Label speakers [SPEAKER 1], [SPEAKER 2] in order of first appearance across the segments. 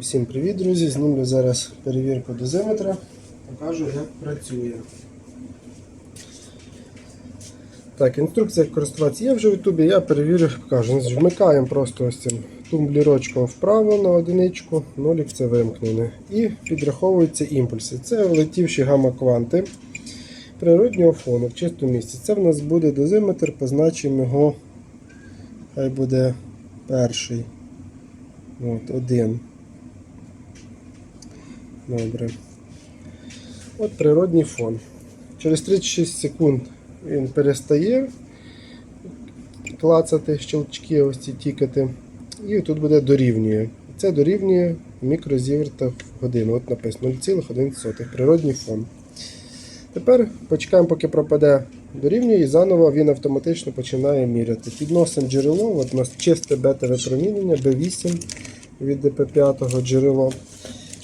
[SPEAKER 1] Всім привіт, друзі! Знімлю зараз перевірку дозиметра. Покажу, як працює. Так, інструкція як користуватися є вже в Ютубі, я перевірю, покажу. Вмикаємо просто ось цим тумблірочком вправо на одиничку, нолік це вимкнене. І підраховуються імпульси. Це влетівші гамма-кванти природнього фону в чистому місці. Це в нас буде дозиметр, позначимо його, хай буде перший. От, один. Добре. От природній фон. Через 36 секунд він перестає клацати щелчки, ось ці тікати. І тут буде дорівнює. Це дорівнює мікрозіверта в годину. От написано 0,1 природній фон. Тепер почекаємо, поки пропаде дорівнює, і заново він автоматично починає міряти. Підносимо джерело, от у нас чисте бета-випромінення B8 від DP5 джерело.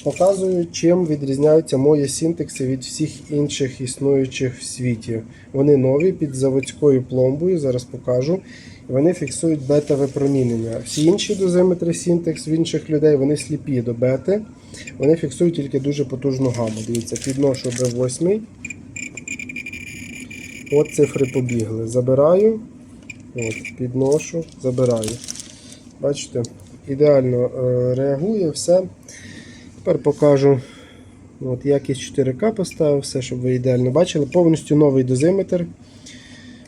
[SPEAKER 1] Показую, чим відрізняються мої синтекси від всіх інших існуючих в світі. Вони нові під заводською пломбою, зараз покажу. Вони фіксують бета-випромінення. Всі інші дозиметри синтекс в інших людей вони сліпі до бети. Вони фіксують тільки дуже потужну гаму. Дивіться, підношу B8. От цифри побігли. Забираю. От, підношу, забираю. Бачите, ідеально е, реагує все. Тепер покажу. От, якість 4К поставив, все, щоб ви ідеально бачили. Повністю новий дозиметр.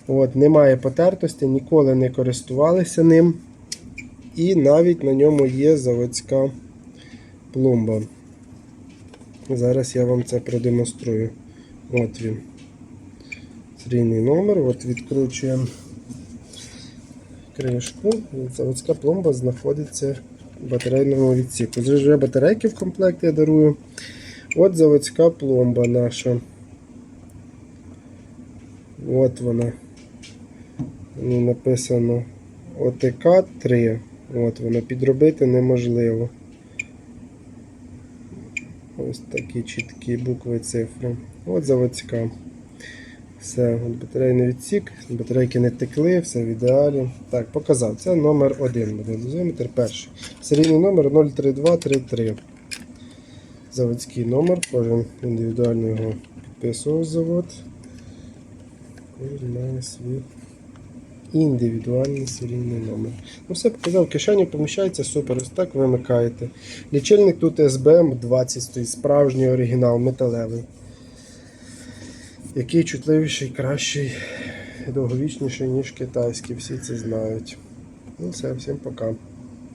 [SPEAKER 1] От, немає потертості, ніколи не користувалися ним. І навіть на ньому є заводська пломба. Зараз я вам це продемонструю. От він. Серійний номер. От відкручуємо кришку. Заводська пломба знаходиться батарейному відсіку. Вже батарейки в комплекті я дарую. От заводська пломба наша. От вона. Ну, написано ОТК 3. От вона підробити неможливо. Ось такі чіткі букви цифри. От заводська. Все, батарейний відсік, батарейки не текли, все в ідеалі. Так, показав. Це номер 1 буде перший. Серійний номер 03233. Заводський номер, кожен індивідуально його підписував завод. Кожен має свій індивідуальний серійний номер. Ну все показав, в кишені поміщається, супер, ось так вимикаєте. Лічильник тут SBM 20 стоїть, справжній оригінал, металевий. Який чутливіший, кращий довговічніший, ніж китайський. Всі це знають. Ну все, всім пока.